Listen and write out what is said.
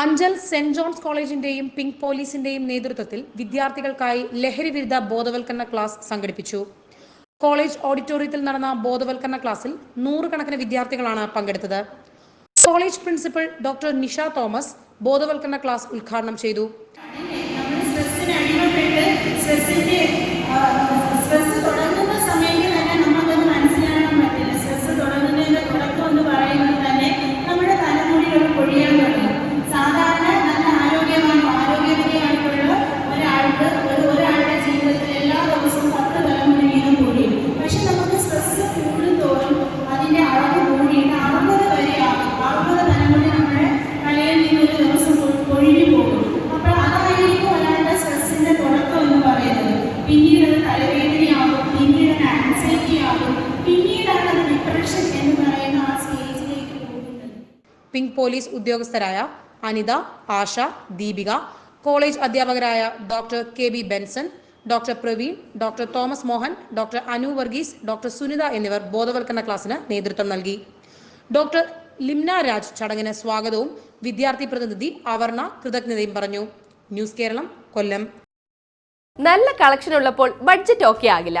Anchal saint John's കോളേജിന്റെയും pink പോലീസിന്റെയും നേതൃത്വത്തിൽ വിദ്യാർത്ഥികൾക്കായി ലഹരി വിരുദ്ധ ബോധവൽക്കരണ ക്ലാസ് സംഘടിപ്പിച്ചു. കോളേജ് ഓഡിറ്റോറിയത്തിൽ നടന്ന ബോധവൽക്കരണ ക്ലാസ്സിൽ നൂറുകണക്കിന് വിദ്യാർത്ഥികളാണ് പങ്കെടുത്തത്. College principal doctor Nisha Thomas ബോധവൽക്കരണ ക്ലാസ് ഉദ്ഘാടനം ചെയ്തു. പിന്നീടാണ് അത് ഡിപ്രഷൻ എന്ന് പറയുന്ന ആ സ്റ്റേജിലേക്ക് പോകുന്നത്. പിങ്ക് പോലീസ് ഉദ്യോഗസ്ഥരായ അനിത ആശ ദീപിക കോളേജ് അധ്യാപകരായ doctor K B Benson doctor Praveen doctor Thomas Mohan doctor Anu Varghese doctor Sunitha എന്നിവർ ബോധവൽക്കരണ ക്ലാസ്സിന് നേതൃത്വം നൽകി. ഡോക്ടർ ലിംന രാജ് ചടങ്ങിന് സ്വാഗതവും വിദ്യാർത്ഥി പ്രതിനിധി അവർണ കൃതജ്ഞതയും പറഞ്ഞു. ന്യൂസ് കേരളം കൊല്ലം. നല്ല കളക്ഷൻ ഉള്ളപ്പോൾ ബഡ്ജറ്റ് ഓക്കെ ആകില്ല.